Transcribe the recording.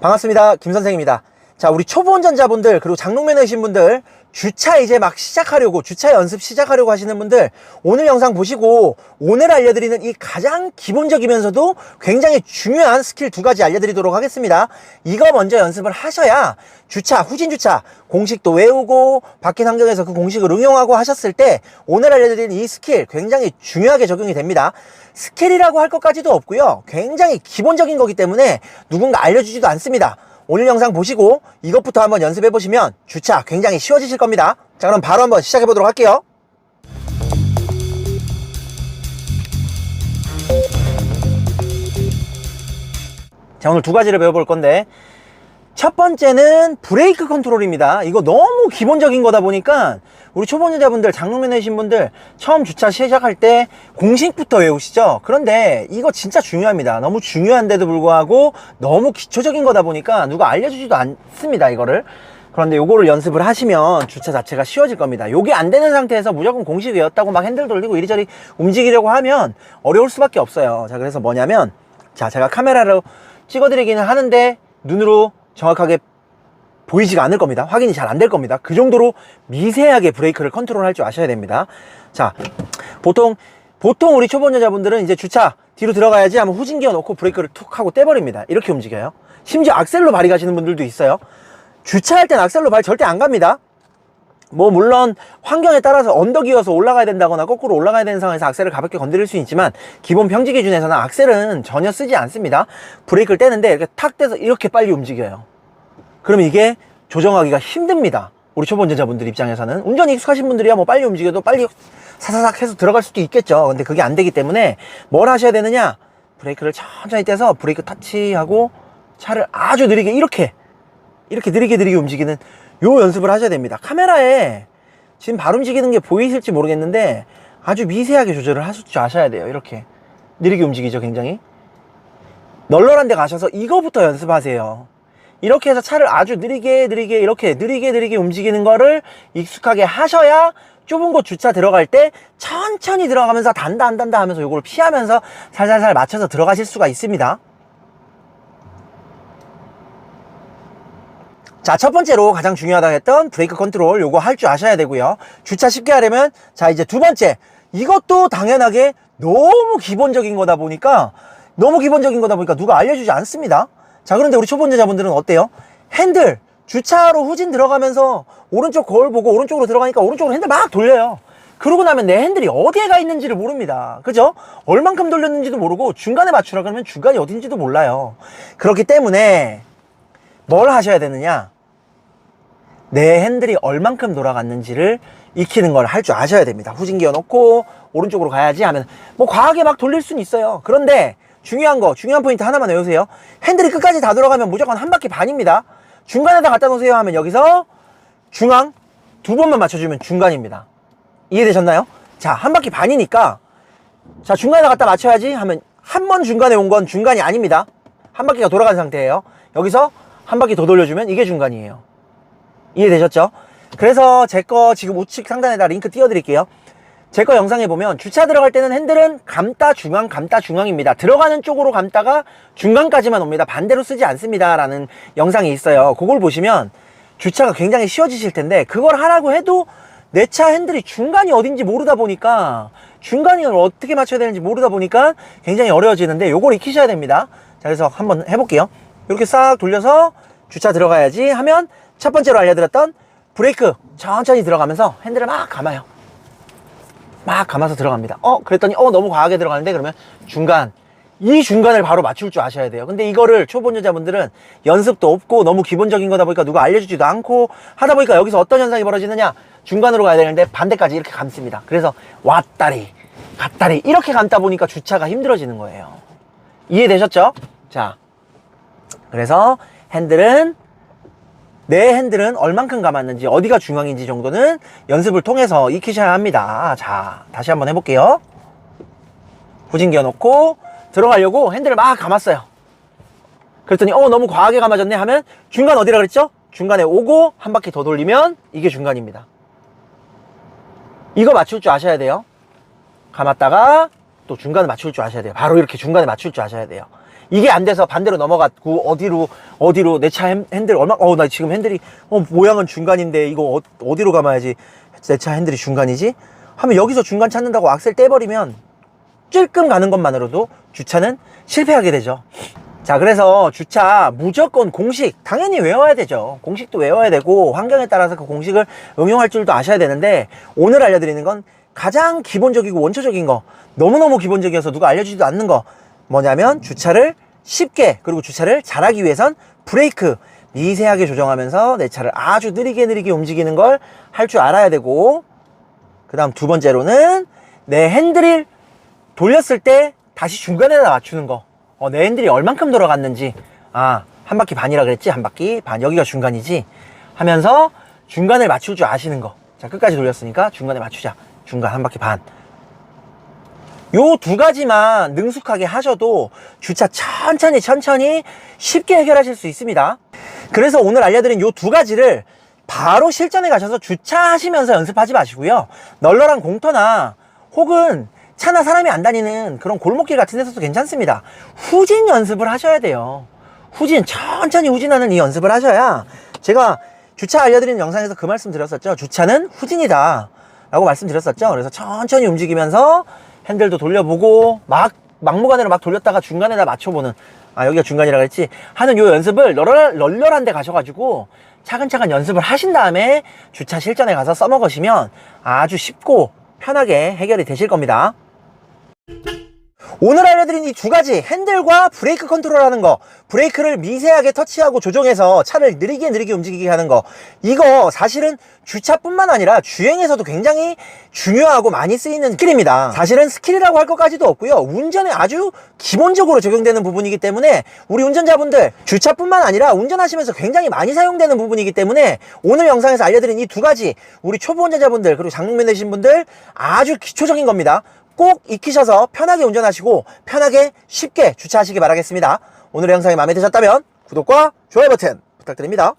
반갑습니다. 김 선생입니다. 자, 우리 초보 운전자분들, 그리고 장롱면허이신 분들, 주차 이제 막 시작하려고, 주차 연습 시작하려고 하시는 분들, 오늘 영상 보시고, 오늘 알려드리는 이 가장 기본적이면서도 굉장히 중요한 스킬 두 가지 알려드리도록 하겠습니다. 이거 먼저 연습을 하셔야 주차, 후진 주차, 공식도 외우고, 바뀐 환경에서 그 공식을 응용하고 하셨을 때, 오늘 알려드리는 이 스킬 굉장히 중요하게 적용이 됩니다. 스킬이라고 할 것까지도 없고요. 굉장히 기본적인 거기 때문에 누군가 알려주지도 않습니다. 오늘 영상 보시고 이것부터 한번 연습해 보시면 주차 굉장히 쉬워지실 겁니다. 자, 그럼 바로 한번 시작해 보도록 할게요. 자, 오늘 두 가지를 배워볼 건데 첫 번째는 브레이크 컨트롤입니다. 이거 너무 기본적인 거다 보니까 우리 초보자분들, 장롱면허이신 분들 처음 주차 시작할 때 공식부터 외우시죠? 그런데 이거 진짜 중요합니다. 너무 중요한데도 불구하고 너무 기초적인 거다 보니까 누가 알려주지도 않습니다. 이거를. 그런데 요거를 연습을 하시면 주차 자체가 쉬워질 겁니다. 요게 안 되는 상태에서 무조건 공식 외웠다고 막 핸들 돌리고 이리저리 움직이려고 하면 어려울 수밖에 없어요. 자, 그래서 뭐냐면 자, 제가 카메라로 찍어드리기는 하는데 눈으로 정확하게 보이지가 않을 겁니다. 확인이 잘 안 될 겁니다. 그 정도로 미세하게 브레이크를 컨트롤할 줄 아셔야 됩니다. 자, 보통 보통 우리 초보 여자분들은 이제 주차 뒤로 들어가야지 하면 후진기어 놓고 브레이크를 툭 하고 떼버립니다. 이렇게 움직여요. 심지어 악셀로 발이 가시는 분들도 있어요. 주차할 땐 악셀로 발 절대 안 갑니다. 뭐 물론 환경에 따라서 언덕이어서 올라가야 된다거나 거꾸로 올라가야 되는 상황에서 악셀을 가볍게 건드릴 수 있지만 기본 평지 기준에서는 악셀은 전혀 쓰지 않습니다. 브레이크를 떼는데 이렇게 탁 떼서 이렇게 빨리 움직여요. 그러면 이게 조정하기가 힘듭니다. 우리 초보 운전자분들 입장에서는 운전이 익숙하신 분들이야 뭐 빨리 움직여도 빨리 사사삭 해서 들어갈 수도 있겠죠. 근데 그게 안 되기 때문에 뭘 하셔야 되느냐? 브레이크를 천천히 떼서 브레이크 터치하고 차를 아주 느리게 이렇게 이렇게 느리게 느리게 움직이는 요 연습을 하셔야 됩니다. 카메라에 지금 발 움직이는 게 보이실지 모르겠는데 아주 미세하게 조절을 하실 줄 아셔야 돼요. 이렇게 느리게 움직이죠, 굉장히. 널널한 데 가셔서 이거부터 연습하세요. 이렇게 해서 차를 아주 느리게 느리게 이렇게 느리게 느리게 움직이는 거를 익숙하게 하셔야 좁은 곳 주차 들어갈 때 천천히 들어가면서 단다 안 단다 하면서 요걸 피하면서 살살살 맞춰서 들어가실 수가 있습니다. 자, 첫 번째로 가장 중요하다고 했던 브레이크 컨트롤 요거 할 줄 아셔야 되고요. 주차 쉽게 하려면 자, 이제 두 번째. 이것도 당연하게 너무 기본적인 거다 보니까 너무 기본적인 거다 보니까 누가 알려주지 않습니다. 자, 그런데 우리 초보자분들은 어때요? 핸들 주차로 후진 들어가면서 오른쪽 거울 보고 오른쪽으로 들어가니까 오른쪽으로 핸들 막 돌려요. 그러고 나면 내 핸들이 어디에 가 있는지를 모릅니다. 그죠? 얼만큼 돌렸는지도 모르고 중간에 맞추라 그러면 중간이 어딘지도 몰라요. 그렇기 때문에 뭘 하셔야 되느냐? 내 핸들이 얼만큼 돌아갔는지를 익히는 걸 할 줄 아셔야 됩니다. 후진 기어 놓고 오른쪽으로 가야지 하면 뭐 과하게 막 돌릴 수는 있어요. 그런데 중요한 거, 중요한 포인트 하나만 외우세요. 핸들이 끝까지 다 돌아가면 무조건 한 바퀴 반입니다. 중간에다 갖다 놓으세요 하면 여기서 중앙 두 번만 맞춰주면 중간입니다. 이해되셨나요? 자, 한 바퀴 반이니까 자, 중간에다 갖다 맞춰야지 하면 한 번 중간에 온 건 중간이 아닙니다. 한 바퀴가 돌아간 상태예요. 여기서 한 바퀴 더 돌려주면 이게 중간이에요. 이해되셨죠? 그래서 제 거 지금 우측 상단에다 링크 띄워드릴게요. 제 거 영상에 보면 주차 들어갈 때는 핸들은 감다 중앙 감다 중앙입니다. 들어가는 쪽으로 감다가 중간까지만 옵니다. 반대로 쓰지 않습니다. 라는 영상이 있어요. 그걸 보시면 주차가 굉장히 쉬워지실 텐데 그걸 하라고 해도 내 차 핸들이 중간이 어딘지 모르다 보니까 중간을 어떻게 맞춰야 되는지 모르다 보니까 굉장히 어려워지는데 요걸 익히셔야 됩니다. 자 그래서 한번 해볼게요. 이렇게 싹 돌려서 주차 들어가야지 하면 첫 번째로 알려드렸던 브레이크 천천히 들어가면서 핸들을 막 감아요. 막 감아서 들어갑니다. 어, 그랬더니, 어, 너무 과하게 들어가는데, 그러면 중간. 이 중간을 바로 맞출 줄 아셔야 돼요. 근데 이거를 초보 여자분들은 연습도 없고 너무 기본적인 거다 보니까 누가 알려주지도 않고 하다 보니까 여기서 어떤 현상이 벌어지느냐? 중간으로 가야 되는데 반대까지 이렇게 감습니다. 그래서 왔다리, 갔다리, 이렇게 감다 보니까 주차가 힘들어지는 거예요. 이해되셨죠? 자. 그래서 핸들은 내 핸들은 얼만큼 감았는지 어디가 중앙인지 정도는 연습을 통해서 익히셔야 합니다. 자 다시 한번 해볼게요. 후진기어 놓고 들어가려고 핸들을 막 감았어요. 그랬더니 어 너무 과하게 감아졌네. 하면 중간 어디라 그랬죠? 중간에 오고 한 바퀴 더 돌리면 이게 중간입니다. 이거 맞출 줄 아셔야 돼요. 감았다가 또 중간에 맞출 줄 아셔야 돼요. 바로 이렇게 중간에 맞출 줄 아셔야 돼요 이게 안 돼서 반대로 넘어갔고 어디로 어디로 내 차 핸들 얼마 어 나 지금 핸들이 어 모양은 중간인데 이거 어, 디로 감아야지 내 차 핸들이 중간이지 하면 여기서 중간 찾는다고 악셀 떼버리면 찔끔 가는 것만으로도 주차는 실패하게 되죠. 자, 그래서 주차 무조건 공식 당연히 외워야 되죠. 공식도 외워야 되고 환경에 따라서 그 공식을 응용할 줄도 아셔야 되는데 오늘 알려드리는 건 가장 기본적이고 원초적인 거 너무너무 기본적이어서 누가 알려주지도 않는 거 뭐냐면 주차를 쉽게 그리고 주차를 잘하기 위해선 브레이크 미세하게 조정하면서 내 차를 아주 느리게 느리게 움직이는 걸 할 줄 알아야 되고 그 다음 두 번째로는 내 핸들을 돌렸을 때 다시 중간에다 맞추는 거. 어, 내 핸들이 얼만큼 돌아갔는지. 아, 한 바퀴 반이라 그랬지? 한 바퀴 반. 여기가 중간이지? 하면서 중간을 맞출 줄 아시는 거. 자, 끝까지 돌렸으니까 중간에 맞추자. 중간 한 바퀴 반. 요 두 가지만 능숙하게 하셔도 주차 천천히 천천히 쉽게 해결하실 수 있습니다. 그래서 오늘 알려드린 요 두 가지를 바로 실전에 가셔서 주차하시면서 연습하지 마시고요. 널널한 공터나 혹은 차나 사람이 안 다니는 그런 골목길 같은 데서도 괜찮습니다. 후진 연습을 하셔야 돼요. 후진, 천천히 후진하는 이 연습을 하셔야 제가 주차 알려드리는 영상에서 그 말씀 드렸었죠. 주차는 후진이다. 라고 말씀드렸었죠. 그래서 천천히 움직이면서 핸들도 돌려보고 막 막무가내로 막 돌렸다가 중간에다 맞춰보는 아 여기가 중간이라 그랬지 하는 요 연습을 널널, 널널한 데 가셔가지고 차근차근 연습을 하신 다음에 주차 실전에 가서 써먹으시면 아주 쉽고 편하게 해결이 되실 겁니다. 오늘 알려드린 이 두 가지 핸들과 브레이크 컨트롤하는 거 브레이크를 미세하게 터치하고 조정해서 차를 느리게 느리게 움직이게 하는 거 이거 사실은 주차뿐만 아니라 주행에서도 굉장히 중요하고 많이 쓰이는 스킬입니다. 사실은 스킬이라고 할 것까지도 없고요. 운전에 아주 기본적으로 적용되는 부분이기 때문에 우리 운전자분들 주차뿐만 아니라 운전하시면서 굉장히 많이 사용되는 부분이기 때문에 오늘 영상에서 알려드린 이 두 가지 우리 초보 운전자분들 그리고 장롱면 되신 분들 아주 기초적인 겁니다 꼭 익히셔서 편하게 운전하시고 편하게 쉽게 주차하시기 바라겠습니다. 오늘 영상이 마음에 드셨다면 구독과 좋아요 버튼 부탁드립니다.